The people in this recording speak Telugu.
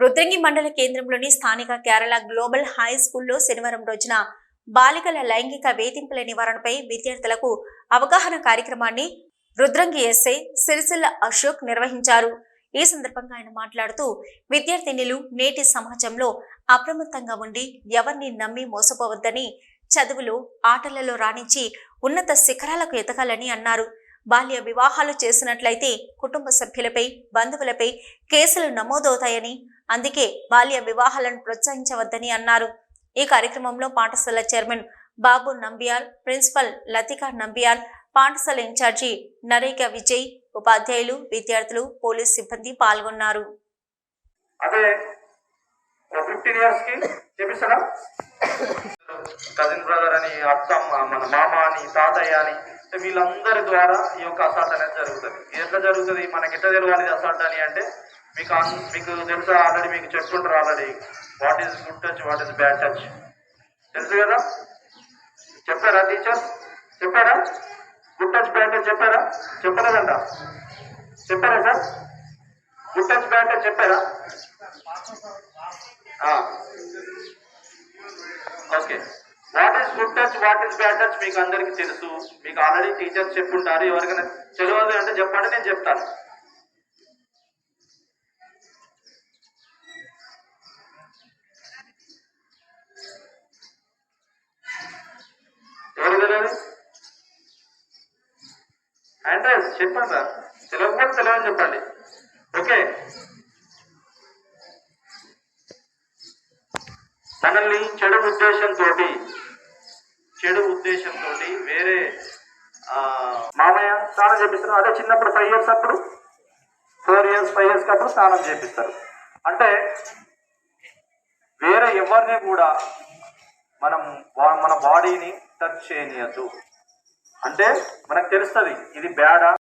రుద్రంగి మండల కేంద్రంలోని స్థానిక కేరళ గ్లోబల్ హై స్కూల్లో శనివారం రోజున బాలికల లైంగిక వేధింపుల నివారణపై విద్యార్థులకు అవగాహన కార్యక్రమాన్ని రుద్రంగి ఎస్ఐ సిరిసిల్ల అశోక్ నిర్వహించారు. ఈ సందర్భంగా ఆయన మాట్లాడుతూ విద్యార్థినులు నేటి సమాజంలో అప్రమత్తంగా ఉండి ఎవరిని నమ్మి మోసపోవద్దని చదువులు ఆటలలో రాణించి ఉన్నత శిఖరాలకు ఎదగాలని అన్నారు. బాల్య వివాహాలు చేసినట్లయితే కుటుంబ సభ్యులపై బంధువులపై కేసులు నమోదవుతాయని అందుకే బాల్య వివాహాలను ప్రోత్సహించవద్దని అన్నారు. ఈ కార్యక్రమంలో పాఠశాల చైర్మన్ బాబు నంబియాల్ ప్రిన్సిపల్ లతికా నంబియాల్ పాఠశాల ఇన్ఛార్జి నరేక విజయ్ ఉపాధ్యాయులు విద్యార్థులు పోలీస్ సిబ్బంది పాల్గొన్నారు. కజిన్ బ్రదర్ అని అత్తమ్మ మన మామ అని తాతయ్య అని వీళ్ళందరి ద్వారా ఈ యొక్క అసాల్ట్ అనేది జరుగుతుంది. ఎట్లా జరుగుతుంది? మనకి ఎట్లా తెలవాలి ఇది అని అంటే మీకు మీకు తెలుసా ఆల్రెడీ మీకు చెప్తుంటారు already. What is good touch what is bad touch తెలుసు కదా? చెప్పారా టీచర్ చెప్పారా? గుడ్ టచ్ బ్యాడ్ టచ్ చెప్పారా? చెప్పలేదంట. చెప్పారా sir good touch bad touch చెప్పారా? Okay what is good touch what is bad touch మీకు అందరికీ తెలుసు. మీకు ఆల్రెడీ టీచర్స్ చెప్పుంటారు. ఎవరికైనా తెలియదు అంటే చెప్పండి నేను చెప్తాను ఎవరు తెలియదు అడ్రస్ చెప్పండి సార్. తెలియకపోతే తెలియని చెప్పండి. ఓకే. మనల్ని చెడు ఉద్దేశంతో చెడు ఉద్దేశంతో వేరే మామయ్య స్నానం చేపిస్తారు. అదే చిన్నప్పుడు ఫైవ్ ఇయర్స్ అప్పుడు ఫోర్ ఇయర్స్ ఫైవ్ ఇయర్స్ అప్పుడు స్నానం చేపిస్తారు. అంటే వేరే ఎవరిని కూడా మనం వా- మన బాడీని టచ్ చేయనియద్దు. అంటే మనకు తెలుస్తుంది ఇది బ్యాడా